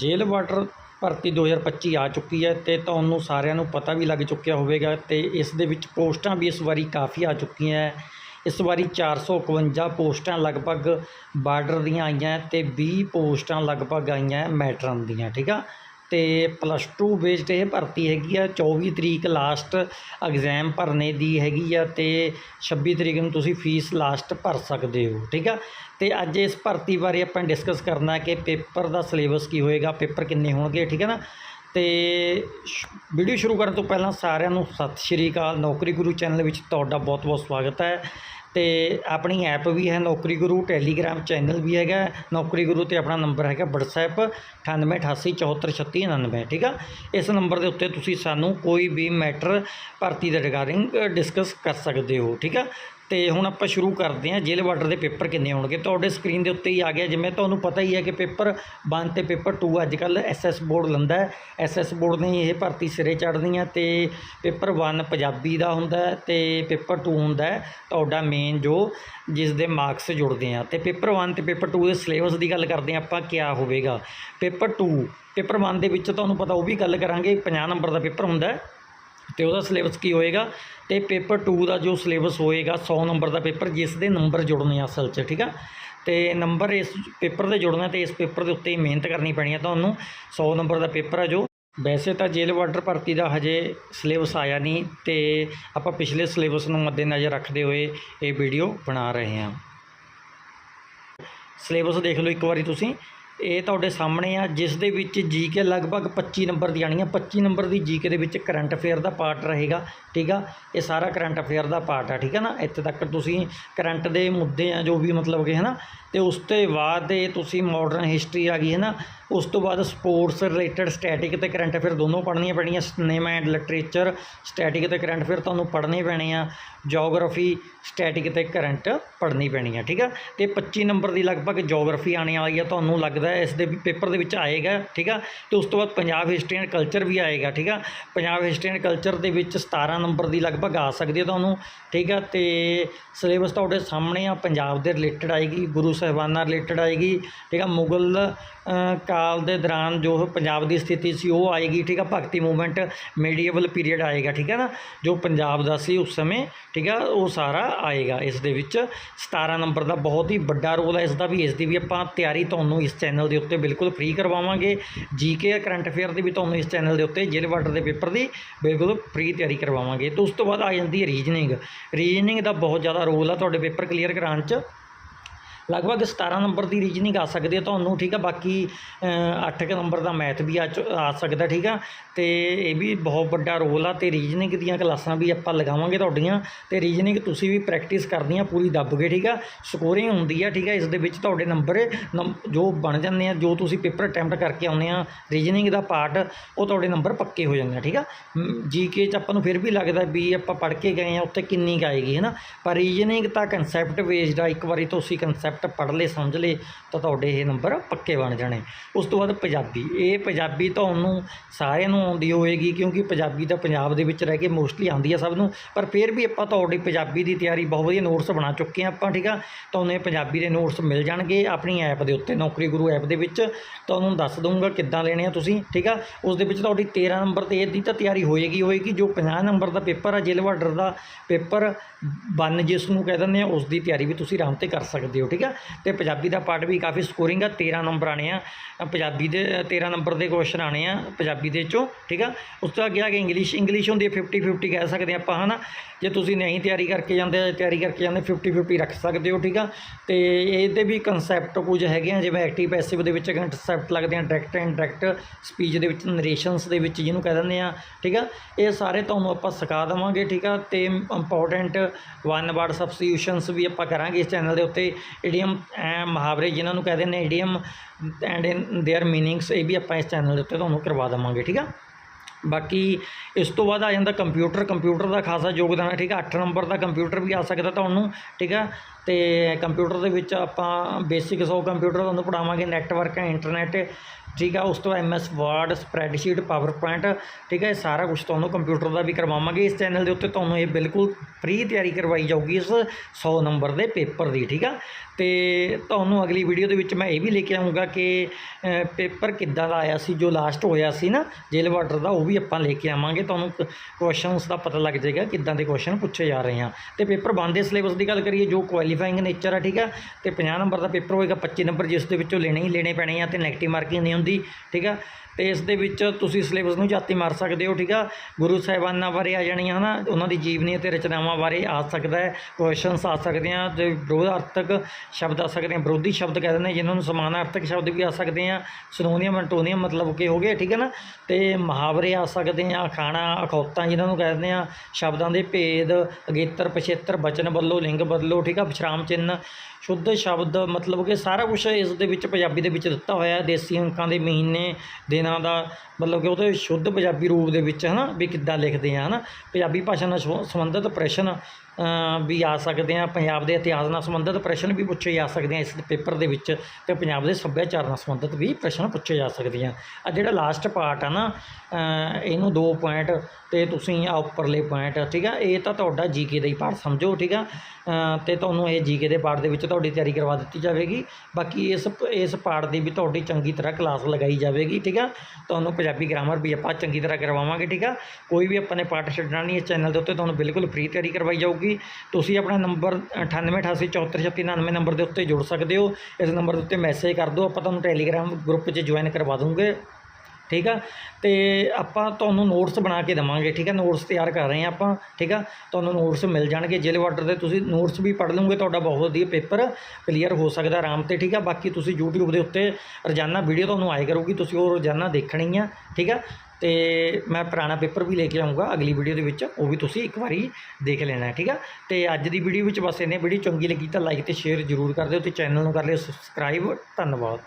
ਜੇਲ੍ਹ water ਭਰਤੀ 2025 ਆ ਚੁੱਕੀ ਹੈ ਤੇ ਤੁਹਾਨੂੰ ਸਾਰਿਆਂ ਨੂੰ ਪਤਾ ਵੀ ਲੱਗ ਚੁੱਕਿਆ ਹੋਵੇਗਾ ਤੇ ਇਸ ਦੇ ਵਿੱਚ ਪੋਸਟਾਂ ਵੀ ਇਸ ਵਾਰੀ ਕਾਫੀ ਆ ਚੁੱਕੀਆਂ ਹੈ। ਇਸ ਵਾਰੀ 451 ਪੋਸਟਾਂ ਲਗਭਗ ਬਾਰਡਰ ਦੀਆਂ ਆਈਆਂ ਹੈ ਤੇ 20 ਪੋਸਟਾਂ ਲਗਭਗ ਆਈਆਂ ਮੈਟਰਨ ਦੀਆਂ, ਠੀਕ ਆ? ਤੇ ਪਲੱਸ 2 ਬੇਸਡ ਇਹ ਭਰਤੀ ਹੈਗੀ ਆ 24 ਤਰੀਕ ਲਾਸਟ ਐਗਜ਼ਾਮ ਭਰਨੇ ਦੀ ਹੈਗੀ ਆ ਤੇ 26 ਤਰੀਕ ਨੂੰ ਤੁਸੀਂ ਫੀਸ ਲਾਸਟ ਭਰ ਸਕਦੇ ਹੋ, ਠੀਕ ਆ? ਤੇ ਅੱਜ ਇਸ ਭਰਤੀ ਬਾਰੇ ਆਪਾਂ ਡਿਸਕਸ ਕਰਨਾ ਕਿ ਪੇਪਰ ਦਾ ਸਿਲੇਬਸ ਕੀ ਹੋਏਗਾ, ਪੇਪਰ ਕਿੰਨੇ ਹੋਣਗੇ, ਠੀਕ ਹੈ ਨਾ? ਤੇ ਵੀਡੀਓ ਸ਼ੁਰੂ ਕਰਨ ਤੋਂ ਪਹਿਲਾਂ ਸਾਰਿਆਂ ਨੂੰ ਸਤਿ ਸ਼੍ਰੀ ਅਕਾਲ। ਨੌਕਰੀ ਗੁਰੂ ਚੈਨਲ ਵਿੱਚ ਤੁਹਾਡਾ ਬਹੁਤ-ਬਹੁਤ ਸਵਾਗਤ ਹੈ। ਤੇ ਆਪਣੀ ਐਪ ਵੀ ਹੈ, ਨੌਕਰੀ ਗੁਰੂ ਟੈਲੀਗ੍ਰਾਮ ਚੈਨਲ ਵੀ ਹੈਗਾ, ਨੌਕਰੀ ਗੁਰੂ ਤੇ ਆਪਣਾ ਨੰਬਰ ਹੈਗਾ WhatsApp 9888743699 ਠੀਕ ਆ? ਇਸ ਨੰਬਰ ਦੇ ਉੱਤੇ ਤੁਸੀਂ ਸਾਨੂੰ ਕੋਈ ਵੀ ਮੈਟਰ ਭਰਤੀ ਦੇ ਰਿਗਾਰਡਿੰਗ ਡਿਸਕਸ ਕਰ ਸਕਦੇ ਹੋ, ਠੀਕ ਆ? ਤੇ ਹੁਣ ਆਪਾਂ ਸ਼ੁਰੂ ਕਰਦੇ ਹਾਂ, ਜੇਲ੍ਹ ਵਾਟਰ ਦੇ ਪੇਪਰ ਕਿੰਨੇ ਹੋਣਗੇ ਤੁਹਾਡੇ ਸਕਰੀਨ ਦੇ ਉੱਤੇ ਹੀ ਆ ਗਿਆ, ਜਿਵੇਂ ਤੁਹਾਨੂੰ ਪਤਾ ਹੀ ਹੈ ਕਿ ਪੇਪਰ 1 ਤੇ ਪੇਪਰ 2 ਅੱਜ ਕੱਲ ਐਸਐਸ ਬੋਰਡ ਲੰਦਾ ਹੈ। ਐਸਐਸ ਬੋਰਡ ਨੇ ਇਹ ਭਰਤੀ ਸਿਰੇ ਚੜ੍ਹਦੀਆਂ ਤੇ ਪੇਪਰ 1 ਪੰਜਾਬੀ ਦਾ ਹੁੰਦਾ ਹੈ ਤੇ ਪੇਪਰ 2 ਹੁੰਦਾ ਤੁਹਾਡਾ ਮੇਨ ਜੋ ਜਿਸ ਦੇ ਮਾਰਕਸ ਜੁੜਦੇ ਆ। ਤੇ ਪੇਪਰ 1 ਤੇ ਪੇਪਰ 2 ਦੇ ਸਿਲੇਬਸ ਦੀ ਗੱਲ ਕਰਦੇ ਹਾਂ ਆਪਾਂ, ਕਿਆ ਹੋਵੇਗਾ? ਪੇਪਰ 2 ਪੇਪਰ 1 ਦੇ ਵਿੱਚ ਤੁਹਾਨੂੰ ਪਤਾ ਉਹ ਵੀ ਗੱਲ ਕਰਾਂਗੇ 50 ਨੰਬਰ ਦਾ ਪੇਪਰ ਹੁੰਦਾ ਤੇ ਉਹਦਾ ਸਿਲੇਬਸ ਕੀ ਹੋਏਗਾ? ਤੇ ਪੇਪਰ 2 ਦਾ ਜੋ ਸਿਲੇਬਸ ਹੋਏਗਾ 100 ਨੰਬਰ ਦਾ ਪੇਪਰ, ਜਿਸ ਦੇ ਨੰਬਰ ਜੁੜਨੇ ਅਸਲ 'ਚ, ਠੀਕ ਆ? ਤੇ ਨੰਬਰ ਇਸ ਪੇਪਰ ਦੇ ਜੁੜਨਾ ਤੇ ਇਸ ਪੇਪਰ ਦੇ ਉੱਤੇ ਹੀ ਮਿਹਨਤ ਕਰਨੀ ਪੈਣੀ ਹੈ ਤੁਹਾਨੂੰ। 100 ਨੰਬਰ ਦਾ ਪੇਪਰ ਆ ਜੋ। ਵੈਸੇ ਤਾਂ ਜੇਲ੍ਹ ਵਾਟਰ ਭਰਤੀ ਦਾ ਹਜੇ ਸਿਲੇਬਸ ਆਇਆ ਨਹੀਂ ਤੇ ਆਪਾਂ ਪਿਛਲੇ ਸਿਲੇਬਸ ਨੂੰ ਮੱਦੇਨਜ਼ਰ ਰੱਖਦੇ ਹੋਏ ਇਹ ਵੀਡੀਓ ਬਣਾ ਰਹੇ ਹਾਂ। ਸਿਲੇਬਸ ਦੇਖ ਲਓ ਇੱਕ ਵਾਰੀ ਤੁਸੀਂ। ਇਹ ਤੁਹਾਡੇ ਸਾਹਮਣੇ ਆ, ਜਿਸ ਦੇ ਵਿੱਚ ਜੀਕੇ ਲਗਭਗ 25 ਨੰਬਰ ਦੀ ਆਣੀ ਆ 25 ਨੰਬਰ ਦੀ ਜੀਕੇ ਦੇ ਵਿੱਚ ਕਰੰਟ ਅਫੇਅਰ ਦਾ ਪਾਰਟ ਰਹੇਗਾ, ਠੀਕ ਆ? ਇਹ ਸਾਰਾ ਕਰੰਟ ਅਫੇਅਰ ਦਾ ਪਾਰਟ ਆ, ਠੀਕ ਆ ਨਾ? ਇੱਥੇ ਤੱਕ ਤੁਸੀਂ ਕਰੰਟ ਦੇ ਮੁੱਦੇ ਆ, ਜੋ ਵੀ ਮਤਲਬ ਕਿ ਹੈ ਨਾ ਤੇ ਉਸ ਤੋਂ ਬਾਅਦ ਇਹ ਤੁਸੀਂ ਮਾਡਰਨ ਹਿਸਟਰੀ ਆ ਗਈ ਹੈ ਨਾ, ਉਸ ਤੋਂ ਬਾਅਦ ਸਪੋਰਟਸ ਰਿਲੇਟਡ ਸਟੈਟਿਕ ਤੇ ਕਰੰਟ ਅਫੇਅਰ ਦੋਨੋਂ ਪੜ੍ਹਨੀਆਂ ਪੈਣੀਆਂ ਸਿਨੇਮਾ ਐਂਡ ਲਿਟਰੇਚਰ ਸਟੈਟਿਕ ਤੇ ਕਰੰਟ ਅਫੇਅਰ ਤੁਹਾਨੂੰ ਪੜ੍ਹਨੇ ਪੈਣੇ ਆ ਜੀਓਗ੍ਰਾਫੀ ਸਟੈਟਿਕ ਤੇ ਕਰੰਟ ਪੜ੍ਹਨੀ ਪੈਣੀ ਆ, ਠੀਕ ਆ? ਤੇ 25 ਨੰਬਰ ਦੀ ਲਗਭਗ ਜੀਓਗ੍ਰਾਫੀ ਆਣੇ ਵਾਲੀ ਆ, ਤੁਹਾਨੂੰ ਲੱਗਦਾ ਇਸ ਦੇ ਪੇਪਰ ਦੇ ਵਿੱਚ ਆਏਗਾ, ਠੀਕ ਆ? ਤੇ ਉਸ ਤੋਂ ਬਾਅਦ ਪੰਜਾਬ ਹਿਸਟਰੀ ਐਂਡ ਕਲਚਰ ਵੀ ਆਏਗਾ, ਠੀਕ ਆ? ਪੰਜਾਬ ਹਿਸਟਰੀ ਐਂਡ ਕਲਚਰ ਦੇ ਵਿੱਚ 17 ਨੰਬਰ ਦੀ ਲਗਭਗ ਆ ਸਕਦੀ ਹੈ ਤੁਹਾਨੂੰ, ਠੀਕ ਆ? ਤੇ ਸਿਲੇਬਸ ਤੁਹਾਡੇ ਸਾਹਮਣੇ ਆ, ਪੰਜਾਬ ਦੇ ਰਿਲੇਟਡ ਆਏਗੀ, ਗੁਰੂ ਸਾਹਿਬਾਨਾਂ ਰਿਲੇਟਡ ਆਏਗੀ, ਠੀਕ ਆ, ਮੁਗਲ ਕਾਲ ਦੇ ਦੌਰਾਨ ਜੋ ਪੰਜਾਬ ਦੀ ਸਥਿਤੀ ਸੀ ਉਹ ਆਏਗੀ, ਠੀਕ ਆ, ਭਗਤੀ ਮੂਵਮੈਂਟ ਮੀਡੀਏਵਲ ਪੀਰੀਅਡ ਆਏਗਾ, ਠੀਕ ਹੈ ਨਾ, ਜੋ ਪੰਜਾਬ ਦਾ ਸੀ ਉਸ ਸਮੇਂ, ਠੀਕ ਆ, ਉਹ ਸਾਰਾ ਆਏਗਾ, ਇਸ ਦੇ ਵਿੱਚ 17 ਨੰਬਰ ਦਾ ਬਹੁਤ ਹੀ ਵੱਡਾ ਰੋਲ ਹੈ ਇਸ ਦਾ ਵੀ, ਇਸ ਦੀ ਵੀ ਆਪਾਂ ਤਿਆਰੀ ਤੁਹਾਨੂੰ ਇਸ ਚੈਨਲ ਦੇ ਉੱਤੇ ਬਿਲਕੁਲ ਫ੍ਰੀ ਕਰਵਾਵਾਂਗੇ ਜੀਕੇ ਕਰੰਟ ਅਫੇਅਰ ਦੀ ਵੀ ਤੁਹਾਨੂੰ ਇਸ ਚੈਨਲ ਦੇ ਉੱਤੇ ਜੇਲ੍ਹ ਵਾਟਰ ਦੇ ਪੇਪਰ ਦੀ ਬਿਲਕੁਲ ਫ੍ਰੀ ਤਿਆਰੀ ਕਰਵਾਵਾਂਗੇ, ਤੇ ਉਸ ਤੋਂ ਬਾਅਦ ਆ ਜਾਂਦੀ ਹੈ ਰੀਜਨਿੰਗ ਰੀਜਨਿੰਗ ਦਾ ਬਹੁਤ ਜ਼ਿਆਦਾ ਰੋਲ ਆ, ਤੁਹਾਡੇ ਪੇਪਰ ਕਲੀਅਰ ਕਰਾਉਣ 'ਚ। ਲਗਭਗ 17 ਨੰਬਰ ਦੀ ਰੀਜਨਿੰਗ ਆ ਸਕਦੀ ਹੈ ਤੁਹਾਨੂੰ ਠੀਕ ਆ, ਬਾਕੀ 8 ਕੁ ਨੰਬਰ ਦਾ ਮੈਥ ਵੀ ਆ ਚ- ਆ ਸਕਦਾ, ਠੀਕ ਆ। ਤੇ ਇਹ ਵੀ ਬਹੁਤ ਵੱਡਾ ਰੋਲ ਆ ਤੇ ਰੀਜਨਿੰਗ ਦੀਆਂ ਕਲਾਸਾਂ ਵੀ ਆਪਾਂ ਲਗਾਵਾਂਗੇ ਤੁਹਾਡੀਆਂ ਤੇ ਰੀਜਨਿੰਗ ਤੁਸੀਂ ਵੀ ਪ੍ਰੈਕਟਿਸ ਕਰਦੀਆਂ ਪੂਰੀ ਦੱਬ ਕੇ, ਠੀਕ ਆ। ਸਕੋਰਿੰਗ ਹੁੰਦੀ ਆ, ਠੀਕ ਆ, ਇਸ ਦੇ ਵਿੱਚ ਤੁਹਾਡੇ ਨੰਬਰ ਨੰਬ- ਜੋ ਬਣ ਜਾਂਦੇ ਆ, ਜੋ ਤੁਸੀਂ ਪੇਪਰ ਅਟੈਂਪਟ ਕਰਕੇ ਆਉਂਦੇ ਆ ਰੀਜਨਿੰਗ ਦਾ ਪਾਰਟ ਉਹ ਤੁਹਾਡੇ ਨੰਬਰ ਪੱਕੇ ਹੋ ਜਾਂਦੇ ਆ, ਠੀਕ ਆ। ਜੀਕੇ ਚ ਆਪਾਂ ਨੂੰ ਫਿਰ ਵੀ ਲੱਗਦਾ ਵੀ ਆਪਾਂ ਪੜ੍ਹ ਕੇ ਗਏ ਆ, ਉੱਥੇ ਕਿੰਨੀ ਕੁ ਆਏਗੀ ਹੈ ਨਾ ਪਰ ਰੀਜਨਿੰਗ ਤਾਂ ਕਨਸੈਪਟ ਬੇਸਡ ਆ, ਇੱਕ ਵਾਰੀ ਤੁਸੀਂ ਕਨਸੈਪਟ ਪੜ੍ਹ ਲਏ, ਸਮਝ ਲਏ, ਤਾਂ ਤੁਹਾਡੇ ਇਹ ਨੰਬਰ ਪੱਕੇ ਬਣ ਜਾਣੇ। ਉਸ ਤੋਂ ਬਾਅਦ ਪੰਜਾਬੀ। ਇਹ ਪੰਜਾਬੀ ਤੁਹਾਨੂੰ ਸਾਰਿਆਂ ਨੂੰ ਆਉਂਦੀ ਹੋਏਗੀ ਕਿਉਂਕਿ ਪੰਜਾਬੀ ਤਾਂ ਪੰਜਾਬ ਦੇ ਵਿੱਚ ਰਹਿ ਕੇ ਮੋਸਟਲੀ ਆਉਂਦੀ ਆ ਸਭ ਨੂੰ। ਪਰ ਫਿਰ ਵੀ ਆਪਾਂ ਤੁਹਾਡੀ ਪੰਜਾਬੀ ਦੀ ਤਿਆਰੀ ਬਹੁਤ ਵਧੀਆ ਨੋਟਸ ਬਣਾ ਚੁੱਕੇ ਆ ਆਪਾਂ, ਠੀਕ ਆ? ਤੁਹਾਨੂੰ ਇਹ ਪੰਜਾਬੀ ਦੇ ਨੋਟਸ ਮਿਲ ਜਾਣਗੇ ਆਪਣੀ ਐਪ ਦੇ ਉੱਤੇ, ਨੌਕਰੀ ਗੁਰੂ ਐਪ ਦੇ ਵਿੱਚ। ਤੁਹਾਨੂੰ ਦੱਸ ਦਊਂਗਾ ਕਿੱਦਾਂ ਲੈਣੇ ਆ ਤੁਸੀਂ, ਠੀਕ ਆ? ਉਸ ਦੇ ਵਿੱਚ ਤੁਹਾਡੀ 13 ਨੰਬਰ ਤੇ ਇਹਦੀ ਤਾਂ ਤਿਆਰੀ ਹੋਏਗੀ ਹੋਏਗੀ। ਜੋ 50 ਨੰਬਰ ਦਾ ਪੇਪਰ ਆ ਜੇਲ੍ਹ ਵਾਰਡਰ ਦਾ ਪੇਪਰ, ਬੰਨ ਜਿਸ ਨੂੰ ਕਹਿ ਦਿੰਦੇ ਆ, ਉਸ ਦੀ ਤਿਆਰੀ ਵੀ ਤੁਸੀਂ ਆਰਾਮ ਤੇ ਕਰ ਸਕਦੇ ਹੋ, ਠੀਕ ਆ? ਤੇ ਪੰਜਾਬੀ ਦਾ ਪਾਰਟ ਵੀ ਕਾਫੀ ਸਕੋਰਿੰਗ ਆ 13 ਨੰਬਰ ਆਣੇ ਆ। ਪੰਜਾਬੀ ਦੇ 13 ਨੰਬਰ ਦੇ ਕੁਐਸਚਨ ਆਣੇ ਆ ਪੰਜਾਬੀ ਦੇ ਚੋਂ, ਠੀਕ ਆ? ਉਸ ਤੋਂ ਅੱਗੇ ਆ ਕੇ ਇੰਗਲਿਸ਼ ਇੰਗਲਿਸ਼ ਹੁੰਦੀ ਹੈ 50 50 ਕਹਿ ਸਕਦੇ ਆਪਾਂ, ਹਨਾ? ਜੇ ਤੁਸੀਂ ਨਹੀਂ ਤਿਆਰੀ ਕਰਕੇ ਜਾਂਦੇ, ਤਿਆਰੀ ਕਰਕੇ ਜਾਂਦੇ 50 50 ਰੱਖ ਸਕਦੇ ਹੋ, ਠੀਕ ਆ? ਤੇ ਇਹਦੇ ਵੀ ਕਨਸੈਪਟ ਕੁਝ ਹੈਗੇ ਆ, ਜਿਵੇਂ ਐਕਟਿਵ ਪੈਸਿਵ ਦੇ ਵਿੱਚ ਕਨਸੈਪਟ ਲੱਗਦੇ ਆ ਡਾਇਰੈਕਟ ਐਂਡ ਡਾਇਰੈਕਟ ਸਪੀਚ ਦੇ ਵਿੱਚ ਨਰੇਸ਼ਨਸ ਦੇ ਵਿੱਚ ਜਿਹਨੂੰ ਕਹਿ ਦਿੰਦੇ ਆ, ਠੀਕ ਆ? ਇਹ ਸਾਰੇ ਤੁਹਾਨੂੰ ਆਪਾਂ ਸਿਖਾ ਦੇਵਾਂਗੇ, ਠੀਕ ਆ? ਤੇ ਇੰਪੋਰਟੈਂਟ ਵਨ ਵਰਡ ਸਬਸਟੀਟਿਊਸ਼ਨਸ ਵੀ ਆਪਾਂ ਕਰਾਂਗੇ ਇਸ ਚੈਨਲ ਦੇ ਉੱਤੇ। ਇਡੀਅਮ ਮੁਹਾਵਰੇ ਜਿਨ੍ਹਾਂ ਨੂੰ ਕਹਿ ਦਿੰਦੇ ਨੇ idiom and in their meanings ਇਹ ਵੀ ਆਪਾਂ ਇਸ ਚੈਨਲ ਦੇ ਉੱਤੇ ਤੁਹਾਨੂੰ ਕਰਵਾ ਦੇਵਾਂਗੇ ਠੀਕ ਆ ਬਾਕੀ ਇਸ ਤੋਂ ਬਾਅਦ ਆ ਜਾਂਦਾ ਕੰਪਿਊਟਰ ਕੰਪਿਊਟਰ ਦਾ ਖਾਸਾ ਯੋਗਦਾਨ ਹੈ ਠੀਕ ਆ 8 ਨੰਬਰ ਦਾ ਕੰਪਿਊਟਰ ਵੀ ਆ ਸਕਦਾ ਤੁਹਾਨੂੰ ਠੀਕ ਆ ਤੇ ਕੰਪਿਊਟਰ ਦੇ ਵਿੱਚ ਆਪਾਂ ਬੇਸਿਕਸ ਆਫ ਕੰਪਿਊਟਰ ਤੁਹਾਨੂੰ ਪੜਾਵਾਂਗੇ ਨੈਟਵਰਕ ਇੰਟਰਨੈਟ ਠੀਕ ਆ, ਉਸ ਤੋਂ MS word spreadsheet power point ਠੀਕ ਹੈ ਇਹ ਸਾਰਾ ਕੁਝ ਤੁਹਾਨੂੰ ਕੰਪਿਊਟਰ ਦਾ ਵੀ ਕਰਵਾਵਾਂਗੇ। ਇਸ ਚੈਨਲ ਦੇ ਉੱਤੇ ਤੁਹਾਨੂੰ ਇਹ ਬਿਲਕੁਲ ਫ੍ਰੀ ਤਿਆਰੀ ਕਰਵਾਈ ਜਾਊਗੀ ਇਸ 100 ਨੰਬਰ ਦੇ ਪੇਪਰ ਦੀ, ਠੀਕ ਆ। ਤੇ ਤੁਹਾਨੂੰ ਅਗਲੀ ਵੀਡੀਓ ਦੇ ਵਿੱਚ ਮੈਂ ਇਹ ਵੀ ਲੈ ਕੇ ਆਉਂਗਾ ਕਿ ਪੇਪਰ ਕਿੱਦਾਂ ਦਾ ਆਇਆ ਸੀ, ਜੋ ਲਾਸਟ ਹੋਇਆ ਸੀ ਨਾ ਜੇਲ੍ਹ ਵਾਟਰ ਦਾ, ਉਹ ਵੀ ਆਪਾਂ ਲੈ ਕੇ ਆਵਾਂਗੇ। ਤੁਹਾਨੂੰ ਕੁਐਸਚਨਸ ਦਾ ਪਤਾ ਲੱਗ ਜਾਏਗਾ ਕਿੱਦਾਂ ਦੇ ਕੁਐਸਚਨ ਪੁੱਛੇ ਜਾ ਰਹੇ ਆ। ਤੇ ਪੇਪਰ ਬੰਦ ਸਿਲੇਬਸ ਦੀ ਗੱਲ ਕਰੀਏ, ਜੋ ਕੁਆਲੀਫਾਈਂਗ ਨੇਚਰ ਆ, ਠੀਕ ਆ, ਤੇ 50 ਨੰਬਰ ਦਾ ਪੇਪਰ ਹੋਏਗਾ 25 ਨੰਬਰ ਜਿਸ ਦੇ ਵਿੱਚੋਂ ਲੈਣੇ ਹੀ ਲੈਣੇ ਪੈਣੇ ਆ, ਤੇ ਨੈਗੇਟਿਵ ਮਾਰਕਿੰਗ ਨਹੀਂ ਹੁੰਦੀ ਠੀਕ ਆ? ਤੇ ਇਸ ਦੇ ਵਿੱਚ ਤੁਸੀਂ ਸਿਲੇਬਸ ਨੂੰ ਜਾਤੀ ਮਾਰ ਸਕਦੇ ਹੋ ਠੀਕ ਆ? ਗੁਰੂ ਸਾਹਿਬਾਨਾਂ ਬਾਰੇ ਆ ਜਾਣੀਆਂ ਹਨਾ? ਉਹਨਾਂ ਦੀ ਜੀਵਨੀ ਅਤੇ ਰਚਨਾਵਾਂ ਬਾਰੇ ਆ ਸਕਦਾ ਹੈ। ਕੁਐਸਚਨਸ ਆ ਸਕਦੇ ਆ ਤੇ ਵਿਰੋਧਾਰਥਕ ਸ਼ਬਦ ਆ ਸਕਦੇ ਆ ਵਿਰੋਧੀ ਸ਼ਬਦ ਕਹਿ ਦਿੰਦੇ ਆ, ਜਿਨ੍ਹਾਂ ਨੂੰ ਸਮਾਨਾਰਥਕ ਸ਼ਬਦ ਵੀ ਆ ਸਕਦੇ ਆ। ਸਿਨੋਨੀਅਮ ਐਂਟੋਨੀਅਮ ਮਤਲਬ ਕਿ ਹੋ ਗਏ ਠੀਕ ਹੈ ਨਾ? ਤੇ ਮੁਹਾਵਰੇ ਆ ਸਕਦੇ ਆ ਅਖਾਣਾ ਅਖੌਤਾਂ ਜਿਨ੍ਹਾਂ ਨੂੰ ਕਹਿ ਦਿੰਦੇ ਆ ਸ਼ਬਦਾਂ ਦੇ ਭੇਦ ਅਗੇਤਰ ਪਛੇਤਰ ਬਚਨ ਬਦਲੋ ਲਿੰਗ ਬਦਲੋ ਠੀਕ ਆ? ਵਿਸ਼ਰਾਮ ਚਿੰਨ੍ਹ ਸ਼ੁੱਧ ਸ਼ਬਦ ਮਤਲਬ ਕਿ ਸਾਰਾ ਕੁਝ ਇਸ ਦੇ ਵਿੱਚ ਪੰਜਾਬੀ ਦੇ ਵਿੱਚ ਦਿੱਤਾ ਹੋਇਆ ਹੈ ਦੇਸੀ ਅੰਕਾਂ ਦੇ ਮਹੀਨੇ ਦਿਨਾਂ ਦਾ ਮਤਲਬ ਕਿ ਉਹਦੇ ਸ਼ੁੱਧ ਪੰਜਾਬੀ ਰੂਪ ਦੇ ਵਿੱਚ ਹਨਾ ਵੀ ਕਿੱਦਾਂ ਲਿਖਦੇ ਆ ਹਨਾ। ਪੰਜਾਬੀ ਭਾਸ਼ਾ ਨਾਲ ਸੰਬੰਧਿਤ ਪ੍ਰਸ਼ਨ ਵੀ ਆ ਸਕਦੇ ਆ। ਪੰਜਾਬ ਦੇ ਇਤਿਹਾਸ ਨਾਲ ਸੰਬੰਧਿਤ ਪ੍ਰਸ਼ਨ ਵੀ ਪੁੱਛੇ ਜਾ ਸਕਦੇ ਆ। ਇਸ ਪੇਪਰ ਦੇ ਵਿੱਚ ਤੇ ਪੰਜਾਬ ਦੇ ਸੱਭਿਆਚਾਰ ਨਾਲ ਸੰਬੰਧਿਤ ਵੀ ਪ੍ਰਸ਼ਨ ਪੁੱਛੇ ਜਾ ਸਕਦੇ ਆ। ਆ ਜਿਹੜਾ ਲਾਸਟ ਪਾਰਟ ਆ ਨਾ ਇਹਨੂੰ ਦੋ ਪੁਆਇੰਟ ਤੇ ਤੁਸੀਂ ਆ ਉੱਪਰਲੇ ਪੁਆਇੰਟ ਠੀਕ ਆ? ਇਹ ਤਾਂ ਤੁਹਾਡਾ ਜੀਕੇ ਦਾ ਹੀ ਪਾਰਟ ਸਮਝੋ ਠੀਕ ਆ? ਅ, ਤੇ ਤੁਹਾਨੂੰ ਇਹ ਜੀਕੇ ਦੇ ਪਾਰਟ ਦੇ ਵਿੱਚ ਤੁਹਾਡੀ ਤਿਆਰੀ ਕਰਵਾ ਦਿੱਤੀ ਜਾਵੇਗੀ। ਬਾਕੀ ਇਸ ਇਸ ਪਾਰਟ ਦੀ ਵੀ ਤੁਹਾਡੀ ਚੰਗੀ ਤਰ੍ਹਾਂ ਕਲਾਸ ਲਗਾਈ ਜਾਵੇਗੀ ਠੀਕ ਆ? ਤੁਹਾਨੂੰ ਪੰਜਾਬੀ ਗ੍ਰਾਮਰ ਵੀ ਆਪਾਂ ਚੰਗੀ ਤਰ੍ਹਾਂ ਕਰਵਾਵਾਂਗੇ ਠੀਕ ਆ? ਕੋਈ ਵੀ ਆਪਾਂ ਨੇ ਪਾਰਟ ਛੱਡਣਾ ਨਹੀਂ ਇਸ ਚੈਨਲ ਦੇ ਉੱਤੇ ਤੁਹਾਨੂੰ ਬਿਲਕੁਲ ਫ੍ਰੀ ਤਿਆਰੀ ਕਰਵਾਈ ਜਾਊਗੀ। ਤੁਸੀਂ ਆਪਣਾ ਨੰਬਰ 9888743699 ਨੰਬਰ ਦੇ ਉੱਤੇ ਜੁੜ ਸਕਦੇ ਹੋ। ਇਸ ਨੰਬਰ ਦੇ ਉੱਤੇ ਮੈਸੇਜ ਕਰ ਦਿਓ ਆਪਾਂ ਤੁਹਾਨੂੰ ਟੈਲੀਗ੍ਰਾਮ ਗਰੁੱਪ 'ਚ ਜੁਆਇਨ ਕਰਵਾ ਦੂੰਗੇ। ਠੀਕ ਆ? ਤੇ ਆਪਾਂ ਤੁਹਾਨੂੰ ਨੋਟਸ ਬਣਾ ਕੇ ਦੇਵਾਂਗੇ, ਠੀਕ ਆ? ਨੋਟਸ ਤਿਆਰ ਕਰ ਰਹੇ ਆ ਆਪਾਂ, ਠੀਕ ਆ? ਤੁਹਾਨੂੰ ਨੋਟਸ ਮਿਲ ਜਾਣਗੇ ਜੇਲ ਵਾਟਰ ਦੇ ਤੁਸੀਂ ਨੋਟਸ ਵੀ ਪੜ੍ਹ ਲਓਗੇ, ਤੁਹਾਡਾ ਬਹੁਤ ਵਧੀਆ ਪੇਪਰ ਕਲੀਅਰ ਹੋ ਸਕਦਾ ਆਰਾਮ ਤੇ, ਠੀਕ ਆ? ਬਾਕੀ ਤੁਸੀਂ YouTube ਦੇ ਉੱਤੇ ਰੋਜ਼ਾਨਾ ਵੀਡੀਓ ਤੁਹਾਨੂੰ ਆਏ ਕਰੂਗੀ, ਤੁਸੀਂ ਉਹ ਰੋਜ਼ਾਨਾ ਦੇਖਣੀ ਆ, ਠੀਕ ਆ? ਤੇ ਮੈਂ ਪੁਰਾਣਾ ਪੇਪਰ ਵੀ ਲੈ ਕੇ ਆਉਂਗਾ ਅਗਲੀ ਵੀਡੀਓ ਦੇ ਵਿੱਚ ਉਹ ਵੀ ਤੁਸੀਂ ਇੱਕ ਵਾਰੀ ਦੇਖ ਲੈਣਾ, ਠੀਕ ਆ? ਤੇ ਅੱਜ ਦੀ ਵੀਡੀਓ ਵਿੱਚ ਬਸ ਇੰਨੇ ਵੀਡੀਓ ਚੰਗੀ ਲੱਗੀ ਤਾਂ ਲਾਈਕ ਤੇ ਸ਼ੇਅਰ ਜ਼ਰੂਰ ਕਰ ਦਿਓ ਤੇ ਚੈਨਲ ਨੂੰ ਕਰ ਲਿਓ ਸਬਸਕ੍ਰਾਈਬ ਧੰਨਵਾਦ।